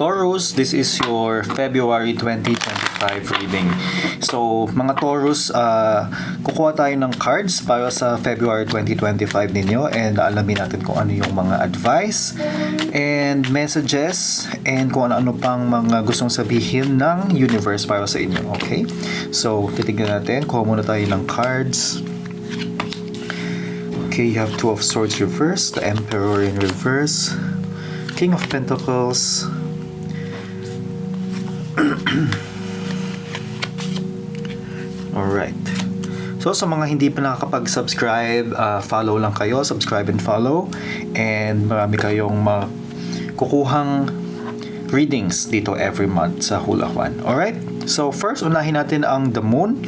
Taurus, this is your February 2025 reading. So, mga Taurus, uh, kukuha tayo ng cards para sa February 2025 ninyo and alamin natin kung ano yung mga advice and messages and kung ano-ano pang mga gustong sabihin ng universe para sa inyo. Okay? So, titignan natin. Kuha muna tayo ng cards. Okay, you have Two of Swords reverse, the Emperor in reverse, King of Pentacles, Alright. So sa mga hindi pa nakakapag-subscribe, uh, follow lang kayo, subscribe and follow. And marami kayong makukuhang readings dito every month sa Hula Juan. Alright? So first, unahin natin ang the moon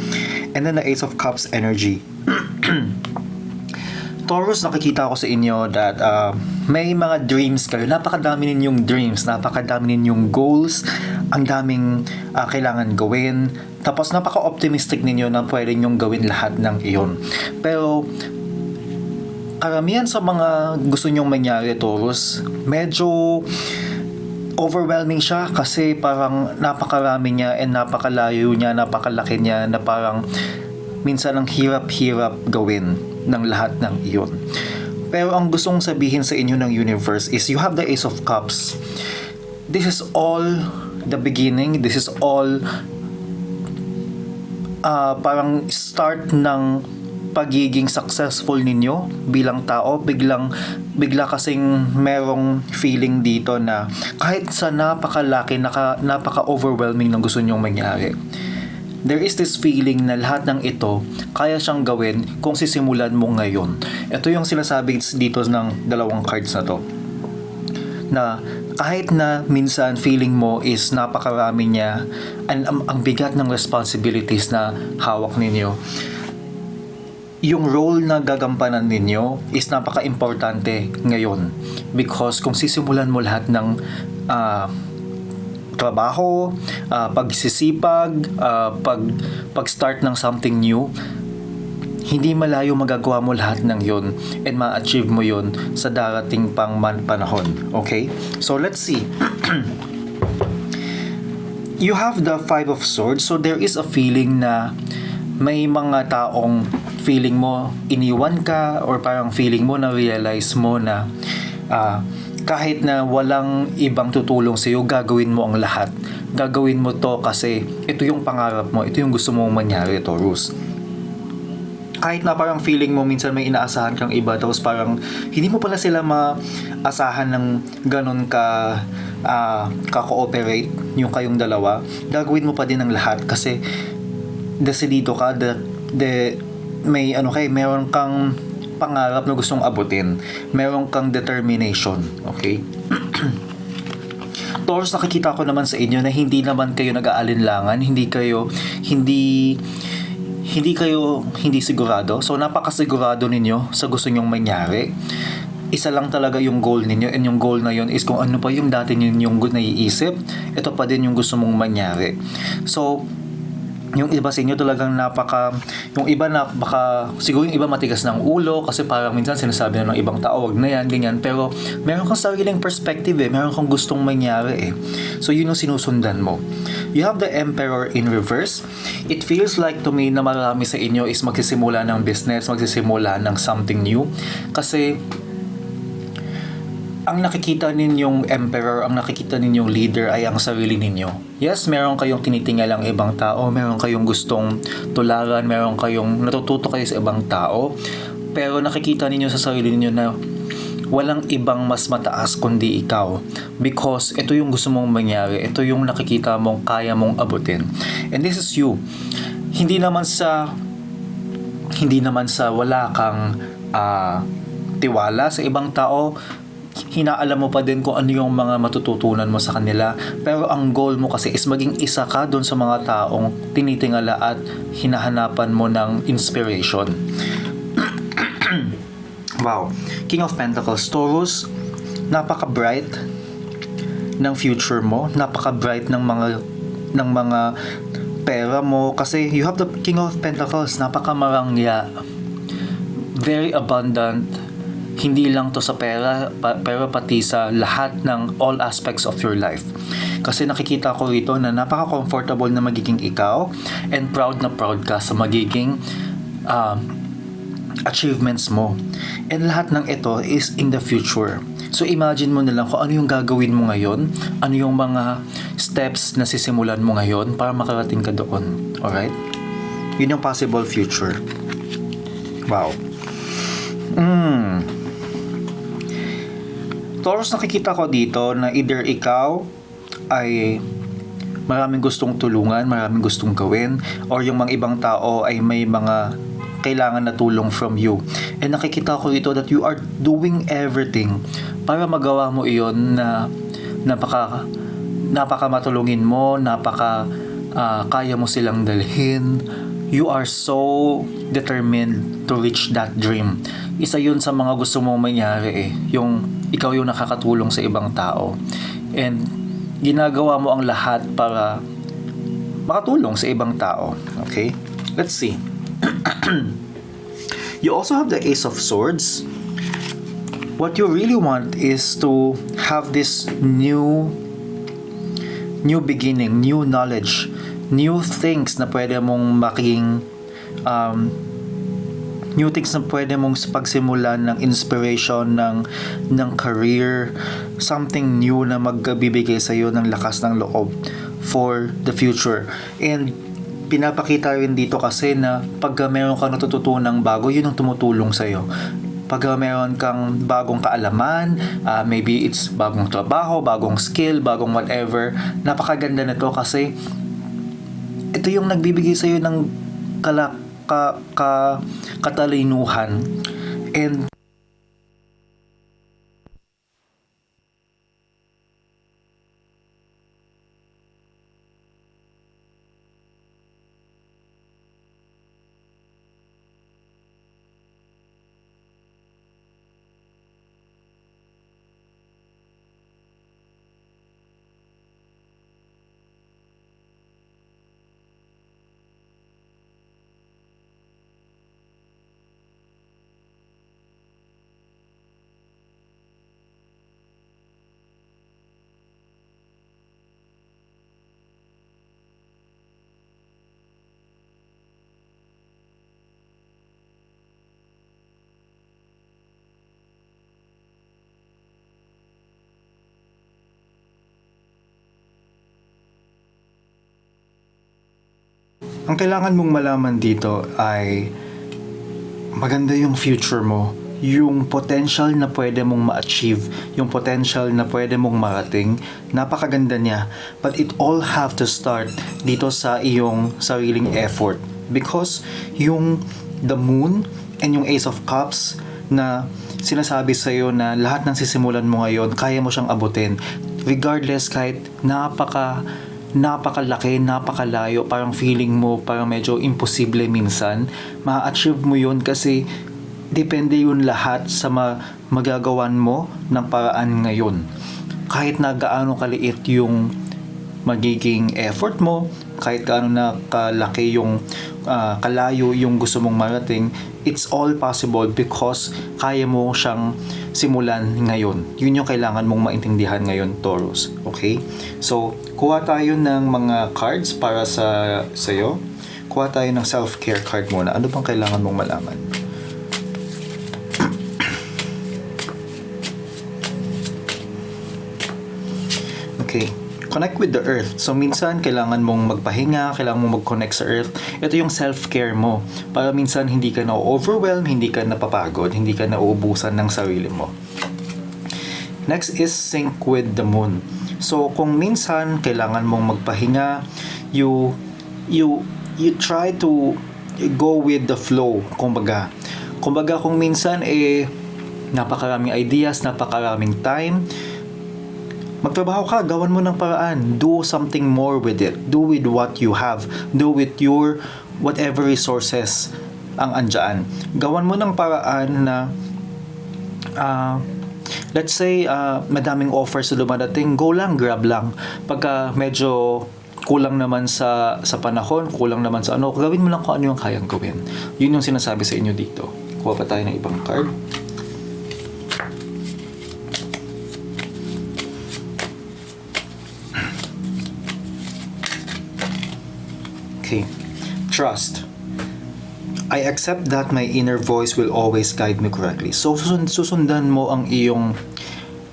and then the Ace of Cups energy. Taurus, nakikita ko sa inyo that uh, may mga dreams kayo. Napakadami ninyong dreams, napakadami ninyong goals, ang daming uh, kailangan gawin. Tapos napaka-optimistic ninyo na pwede nyong gawin lahat ng iyon. Pero karamihan sa mga gusto nyong mangyari, Taurus, medyo overwhelming siya kasi parang napakarami niya and napakalayo niya, napakalaki niya na parang minsan ang hirap-hirap gawin ng lahat ng iyon. Pero ang gustong sabihin sa inyo ng universe is you have the Ace of Cups. This is all the beginning. This is all uh, parang start ng pagiging successful ninyo bilang tao biglang bigla kasing merong feeling dito na kahit sa napakalaki naka, napaka overwhelming ng gusto nyong mangyari there is this feeling na lahat ng ito kaya siyang gawin kung sisimulan mo ngayon. Ito yung sinasabi dito ng dalawang cards na to. Na kahit na minsan feeling mo is napakarami niya and ang, ang bigat ng responsibilities na hawak ninyo, yung role na gagampanan ninyo is napaka-importante ngayon because kung sisimulan mo lahat ng uh, trabaho, uh, pagsisipag, uh, pag pag-start ng something new, hindi malayo magagawa mo lahat ng yon and ma-achieve mo yon sa darating pang man panahon. Okay? So let's see. you have the Five of Swords, so there is a feeling na may mga taong feeling mo iniwan ka or parang feeling mo na realize mo na uh, kahit na walang ibang tutulong sa iyo, gagawin mo ang lahat. Gagawin mo to kasi ito yung pangarap mo, ito yung gusto mong mangyari, Taurus. Kahit na parang feeling mo minsan may inaasahan kang iba, tapos parang hindi mo pala sila maasahan ng ganun ka uh, ka-cooperate yung kayong dalawa, gagawin mo pa din ang lahat kasi desidido ka, de, de, may ano kay, meron kang pangarap na gustong abutin. Meron kang determination. Okay? Taurus, nakikita ko naman sa inyo na hindi naman kayo nag-aalinlangan, hindi kayo, hindi, hindi kayo hindi sigurado. So, napakasigurado ninyo sa gusto nyong mangyari. Isa lang talaga yung goal ninyo and yung goal na yun is kung ano pa yung dati ninyong naiisip, ito pa din yung gusto mong mangyari. So, yung iba sa inyo talagang napaka yung iba na baka siguro yung iba matigas ng ulo kasi parang minsan sinasabi na ng ibang tao wag na yan ganyan. Pero meron kang sariling perspective eh. Meron kang gustong mangyari eh. So yun yung sinusundan mo. You have the emperor in reverse. It feels like to me na marami sa inyo is magsisimula ng business magsisimula ng something new. Kasi ang nakikita ninyong emperor, ang nakikita ninyong leader ay ang sarili ninyo. Yes, meron kayong tinitingalang ibang tao, meron kayong gustong tularan, meron kayong natututo kayo sa ibang tao, pero nakikita ninyo sa sarili ninyo na walang ibang mas mataas kundi ikaw because ito yung gusto mong mangyari, ito yung nakikita mong kaya mong abutin. And this is you. Hindi naman sa hindi naman sa wala kang uh, tiwala sa ibang tao, hinaalam mo pa din kung ano yung mga matututunan mo sa kanila. Pero ang goal mo kasi is maging isa ka doon sa mga taong tinitingala at hinahanapan mo ng inspiration. wow. King of Pentacles, Taurus, napaka-bright ng future mo, napaka-bright ng mga ng mga pera mo kasi you have the King of Pentacles, napaka-marangya, very abundant, Hindi lang to sa pera, pa, pero pati sa lahat ng all aspects of your life. Kasi nakikita ko rito na napaka-comfortable na magiging ikaw and proud na proud ka sa magiging um, achievements mo. And lahat ng ito is in the future. So imagine mo na lang kung ano yung gagawin mo ngayon, ano yung mga steps na sisimulan mo ngayon para makarating ka doon. Alright? Yun yung possible future. Wow. Mm. Taurus, nakikita ko dito na either ikaw ay maraming gustong tulungan, maraming gustong gawin, or yung mga ibang tao ay may mga kailangan na tulong from you. And nakikita ko dito that you are doing everything para magawa mo iyon na napaka napaka matulungin mo, napaka ah, kaya mo silang dalhin. You are so determined to reach that dream. Isa yun sa mga gusto mong mangyari eh. Yung ikaw yung nakakatulong sa ibang tao. And ginagawa mo ang lahat para makatulong sa ibang tao. Okay? Let's see. you also have the Ace of Swords. What you really want is to have this new new beginning, new knowledge, new things na pwede mong maging um, new things na pwede mong pagsimulan ng inspiration ng ng career, something new na magbibigay sa iyo ng lakas ng loob for the future. And pinapakita rin dito kasi na pag meron kang natututunang bago, yun ang tumutulong sa iyo pag meron kang bagong kaalaman, ah, maybe it's bagong trabaho, bagong skill, bagong whatever, napakaganda nito kasi ito yung nagbibigay sa iyo ng kala, ka, ka, katalinuhan. And ang kailangan mong malaman dito ay maganda yung future mo yung potential na pwede mong ma-achieve, yung potential na pwede mong marating, napakaganda niya. But it all have to start dito sa iyong sariling effort. Because yung the moon and yung ace of cups na sinasabi sa iyo na lahat ng sisimulan mo ngayon, kaya mo siyang abutin. Regardless kahit napaka napakalaki, napakalayo, parang feeling mo parang medyo imposible minsan, ma-achieve mo yun kasi depende yun lahat sa ma- magagawan mo ng paraan ngayon. Kahit na gaano kaliit yung magiging effort mo, kahit gaano na kalaki yung ah, kalayo yung gusto mong marating, it's all possible because kaya mo siyang simulan ngayon. Yun yung kailangan mong maintindihan ngayon, Taurus. Okay? So, kuha tayo ng mga cards para sa sa'yo. Kuha tayo ng self-care card muna. Ano bang kailangan mong malaman? Okay. Connect with the earth. So, minsan, kailangan mong magpahinga, kailangan mong mag-connect sa earth. Ito yung self-care mo. Para minsan, hindi ka na-overwhelm, hindi ka napapagod, hindi ka nauubusan ng sarili mo. Next is sync with the moon. So, kung minsan, kailangan mong magpahinga, you, you, you try to go with the flow, kumbaga. Kumbaga, kung minsan, eh, napakaraming ideas, napakaraming time, magtrabaho ka, gawan mo ng paraan. Do something more with it. Do with what you have. Do with your whatever resources ang andyan. Gawan mo ng paraan na ah, let's say uh, madaming offers na dumadating, go lang, grab lang. Pagka medyo kulang naman sa sa panahon, kulang naman sa ano, gawin mo lang kung ano yung kayang gawin. Yun yung sinasabi sa inyo dito. Kuha pa tayo ng ibang card. Okay. Trust. I accept that my inner voice will always guide me correctly. So, susun- susundan mo ang iyong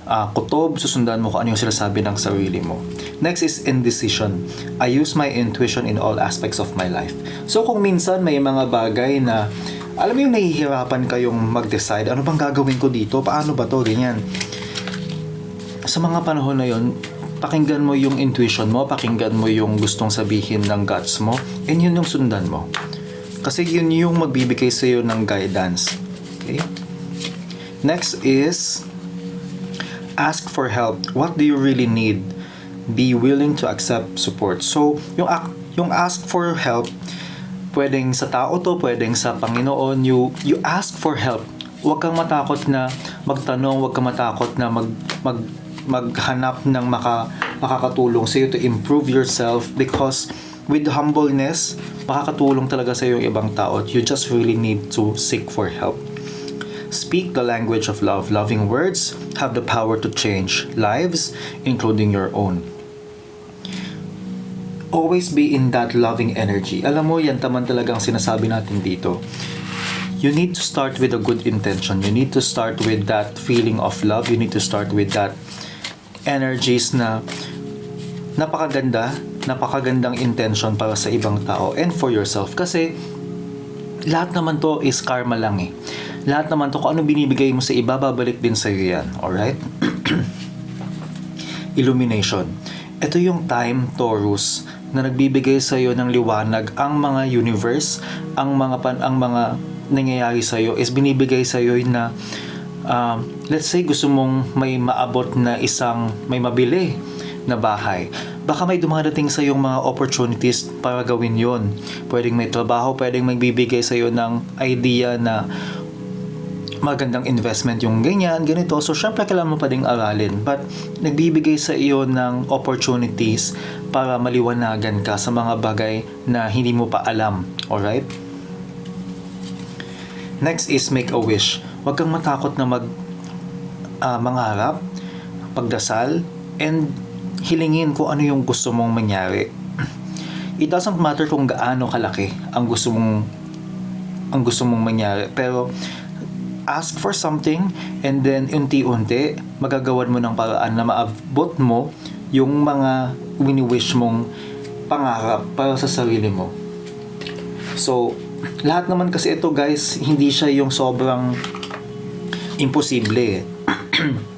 ah, kutob, susundan mo kung ano yung sinasabi ng sarili mo. Next is indecision. I use my intuition in all aspects of my life. So, kung minsan may mga bagay na, alam mo yung nahihirapan kayong mag-decide, ano bang gagawin ko dito? Paano ba to? Ganyan. Sa mga panahon na yon, pakinggan mo yung intuition mo, pakinggan mo yung gustong sabihin ng guts mo, and yun yung sundan mo. Kasi yun yung magbibigay sa iyo ng guidance. Okay? Next is ask for help. What do you really need? Be willing to accept support. So, yung yung ask for help, pwedeng sa tao to, pwedeng sa Panginoon, you you ask for help. Huwag kang matakot na magtanong, huwag kang matakot na mag mag maghanap ng maka, makakatulong sa iyo to improve yourself because with humbleness, makakatulong talaga sa yung ibang tao. You just really need to seek for help. Speak the language of love. Loving words have the power to change lives, including your own. Always be in that loving energy. Alam mo, yan taman talagang sinasabi natin dito. You need to start with a good intention. You need to start with that feeling of love. You need to start with that energies na napakaganda, napakagandang intention para sa ibang tao and for yourself. Kasi lahat naman to is karma lang eh. Lahat naman to, kung ano binibigay mo sa iba, babalik din sa iyo yan. Alright? Illumination. Ito yung time, Taurus, na nagbibigay sa iyo ng liwanag ang mga universe, ang mga pan, ang mga nangyayari sa iyo is binibigay sa iyo na um, let's say gusto mong may maabot na isang may mabili na bahay. Baka may dumadating sa yung mga opportunities para gawin yon. Pwedeng may trabaho, pwedeng magbibigay sa iyo ng idea na magandang investment yung ganyan, ganito. So, syempre, kailangan mo pa ding aralin. But, nagbibigay sa iyo ng opportunities para maliwanagan ka sa mga bagay na hindi mo pa alam. Alright? Next is make a wish. Huwag kang matakot na mag ah, mangarap, pagdasal, and hilingin kung ano yung gusto mong mangyari. It doesn't matter kung gaano kalaki ang gusto mong ang gusto mong mangyari. Pero ask for something and then unti-unti magagawan mo ng paraan na maabot mo yung mga wini-wish mong pangarap para sa sarili mo. So, lahat naman kasi ito guys, hindi siya yung sobrang imposible. eh.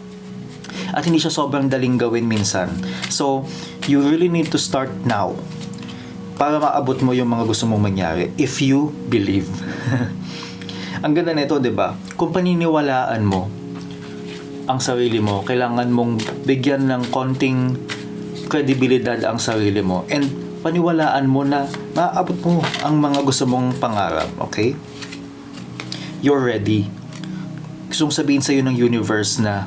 At hindi siya sobrang daling gawin minsan. So, you really need to start now para maabot mo yung mga gusto mong mangyari if you believe. ang ganda nito, 'di ba? Kung paniniwalaan mo ang sarili mo, kailangan mong bigyan ng konting kredibilidad ang sarili mo and paniwalaan mo na maaabot mo ang mga gusto mong pangarap, okay? You're ready. Gustong sabihin sa ng universe na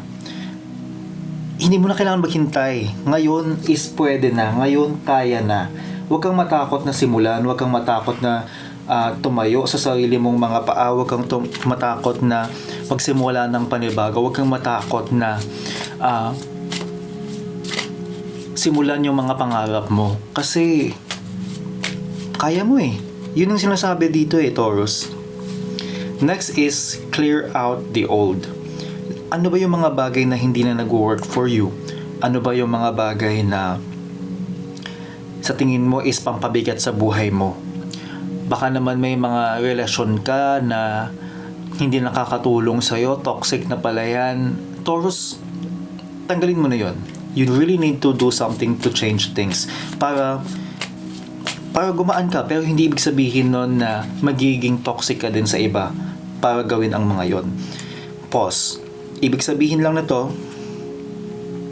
hindi mo na kailangan maghintay. Ngayon is pwede na. Ngayon kaya na. Huwag kang matakot na simulan. Huwag kang matakot na ah, tumayo sa sarili mong mga paa. Huwag kang tum- matakot na magsimula ng panibago. Huwag kang matakot na ah, simulan yung mga pangarap mo. Kasi kaya mo eh. Yun ang sinasabi dito eh, Taurus. Next is clear out the old. Ano ba yung mga bagay na hindi na nag-work for you? Ano ba yung mga bagay na sa tingin mo is pampabigat sa buhay mo? Baka naman may mga relasyon ka na hindi nakakatulong sa'yo, toxic na pala yan. Taurus, tanggalin mo na yon. You really need to do something to change things para para gumaan ka pero hindi ibig sabihin nun na magiging toxic ka din sa iba para gawin ang mga yon. Pause. Ibig sabihin lang na to,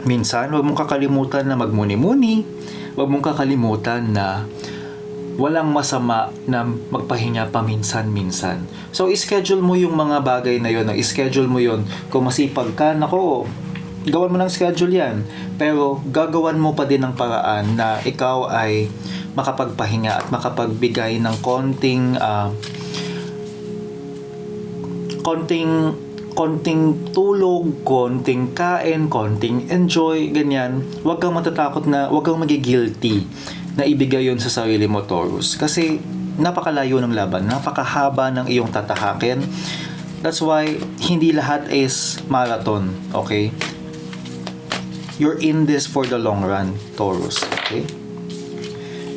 minsan huwag mong kakalimutan na magmuni-muni, huwag mong kakalimutan na walang masama na magpahinga paminsan-minsan. So, schedule mo yung mga bagay na yon, schedule mo yon. Kung masipag ka, nako, gawan mo ng schedule yan. Pero, gagawan mo pa din ng paraan na ikaw ay makapagpahinga at makapagbigay ng konting ah, konting konting tulog, konting kain, konting enjoy, ganyan. Huwag kang matatakot na, huwag kang magigilty na ibigay yon sa sarili mo, Taurus. Kasi napakalayo ng laban, napakahaba ng iyong tatahakin. That's why hindi lahat is marathon, okay? You're in this for the long run, Taurus, okay?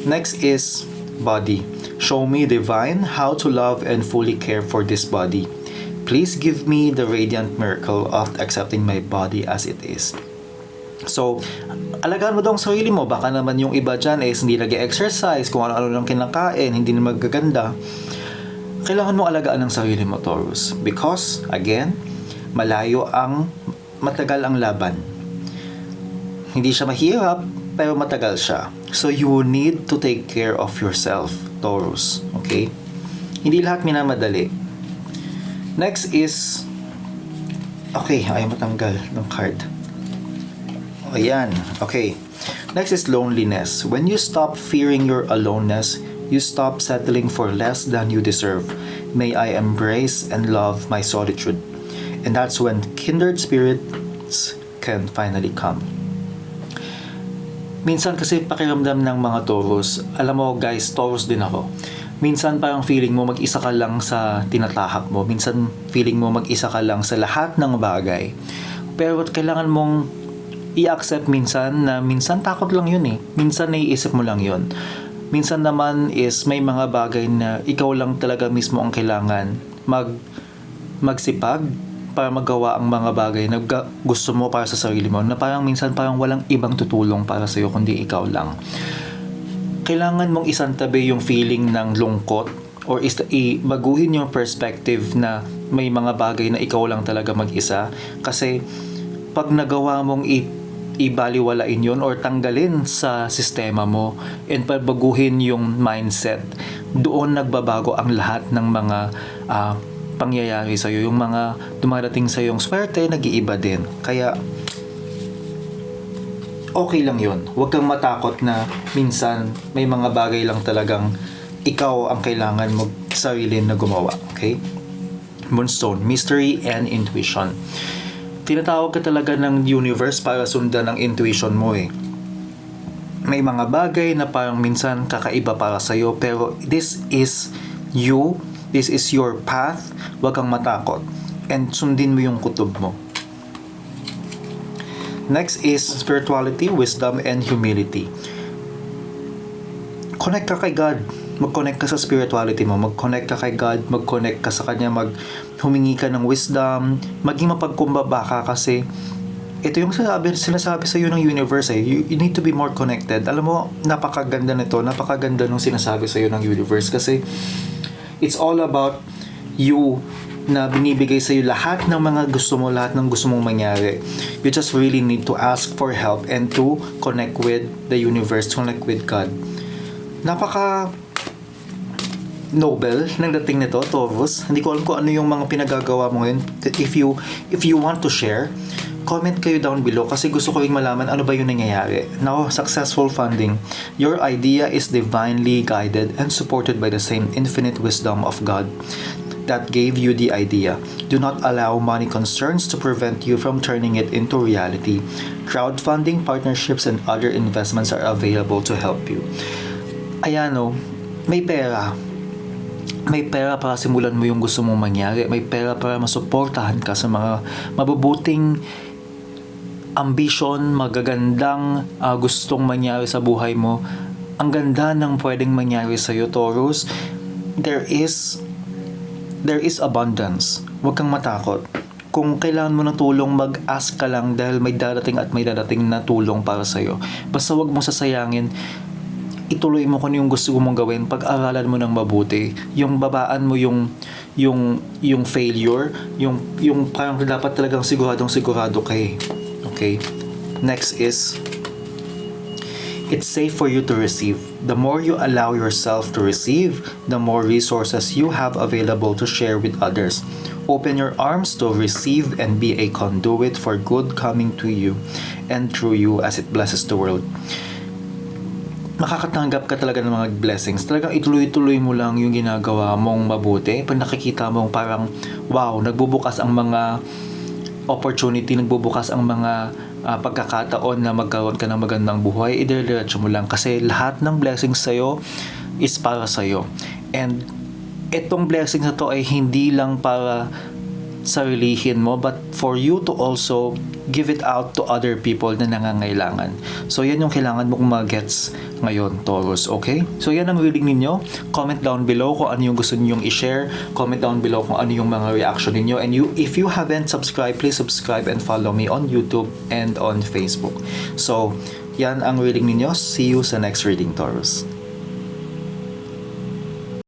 Next is body. Show me divine how to love and fully care for this body. Please give me the radiant miracle of accepting my body as it is. So, alagaan mo daw ang sarili mo. Baka naman yung iba dyan is hindi nag-exercise, kung ano-ano lang kinakain, hindi na magaganda. Kailangan mo alagaan ang sarili mo, Taurus. Because, again, malayo ang, matagal ang laban. Hindi siya mahirap, pero matagal siya. So, you need to take care of yourself, Taurus. Okay? Hindi lahat minamadali. Next is, okay, ayaw matanggal ng card. Ayan. Okay. Next is loneliness. When you stop fearing your aloneness, you stop settling for less than you deserve. May I embrace and love my solitude. And that's when kindred spirits can finally come. Minsan kasi pakiramdam ng mga Taurus, alam mo guys, Taurus din ako. Minsan parang feeling mo mag-isa ka lang sa tinatahak mo. Minsan feeling mo mag-isa ka lang sa lahat ng bagay. Pero kailangan mong i-accept minsan na minsan takot lang yun eh. Minsan naiisip mo lang yun. Minsan naman is may mga bagay na ikaw lang talaga mismo ang kailangan mag magsipag para magawa ang mga bagay na gusto mo para sa sarili mo na parang minsan parang walang ibang tutulong para sa iyo kundi ikaw lang. Kailangan mong isantabi yung feeling ng lungkot or is i baguhin yung perspective na may mga bagay na ikaw lang talaga mag-isa. Kasi pag nagawa mong i ibaliwalain yun or tanggalin sa sistema mo and pagbaguhin yung mindset doon nagbabago ang lahat ng mga ah, pangyayari sa iyo yung mga dumarating sa yung swerte nag-iiba din. Kaya okay lang yun. Huwag kang matakot na minsan may mga bagay lang talagang ikaw ang kailangan mag sarili na gumawa okay? Moonstone, Mystery and Intuition. Tinatawag ka talaga ng universe para sundan ang intuition mo eh. May mga bagay na parang minsan kakaiba para sa'yo pero this is you, this is your path, huwag kang matakot. And sundin mo yung kutob mo. Next is spirituality, wisdom, and humility. Connect ka kay God. Mag-connect ka sa spirituality mo. Mag-connect ka kay God. Mag-connect ka sa Kanya. Mag humingi ka ng wisdom. Maging mapagkumbaba ka kasi ito yung sinasabi, sinasabi sa iyo ng universe eh. You, you need to be more connected. Alam mo, napakaganda nito. Napakaganda nung sinasabi sa iyo ng universe kasi it's all about you na binibigay sa iyo lahat ng mga gusto mo, lahat ng gusto mong mangyari. You just really need to ask for help and to connect with the universe, connect with God. Napaka noble ng dating nito, Taurus. Hindi ko alam kung ano yung mga pinagagawa mo ngayon. If you, if you want to share, comment kayo down below kasi gusto ko rin malaman ano ba yung nangyayari. Now, successful funding. Your idea is divinely guided and supported by the same infinite wisdom of God that gave you the idea. Do not allow money concerns to prevent you from turning it into reality. Crowdfunding, partnerships, and other investments are available to help you. Ayan o, may pera. May pera para simulan mo yung gusto mong mangyari. May pera para masuportahan ka sa mga mabubuting ambition, magagandang ah, gustong mangyari sa buhay mo. Ang ganda ng pwedeng mangyari sa iyo, Taurus. There is there is abundance. Huwag kang matakot. Kung kailangan mo ng tulong, mag-ask ka lang dahil may darating at may darating na tulong para sa'yo. Basta huwag mo sasayangin. Ituloy mo kung yung gusto mong gawin. Pag-aralan mo ng mabuti. Yung babaan mo yung yung yung failure, yung yung parang dapat talagang siguradong sigurado kay. Okay? Next is It's safe for you to receive. The more you allow yourself to receive, the more resources you have available to share with others. Open your arms to receive and be a conduit for good coming to you and through you as it blesses the world. makakatanggap ka talaga ng mga blessings. Talagang ituloy-tuloy mo lang yung ginagawa mong mabuti. Pag nakikita mong parang, wow, nagbubukas ang mga opportunity, nagbubukas ang mga ah, pagkakataon na magkaroon ka ng magandang buhay, idire-diretso mo lang. Kasi lahat ng blessings sa'yo is para sa'yo. And itong blessings na to ay hindi lang para sarilihin mo but for you to also give it out to other people na nangangailangan. So yan yung kailangan mong mag-gets ngayon, Taurus, okay? So yan ang reading ninyo. Comment down below kung ano yung gusto ninyong i-share. Comment down below kung ano yung mga reaction ninyo. And you, if you haven't subscribed, please subscribe and follow me on YouTube and on Facebook. So, yan ang reading ninyo. See you sa next reading, Taurus.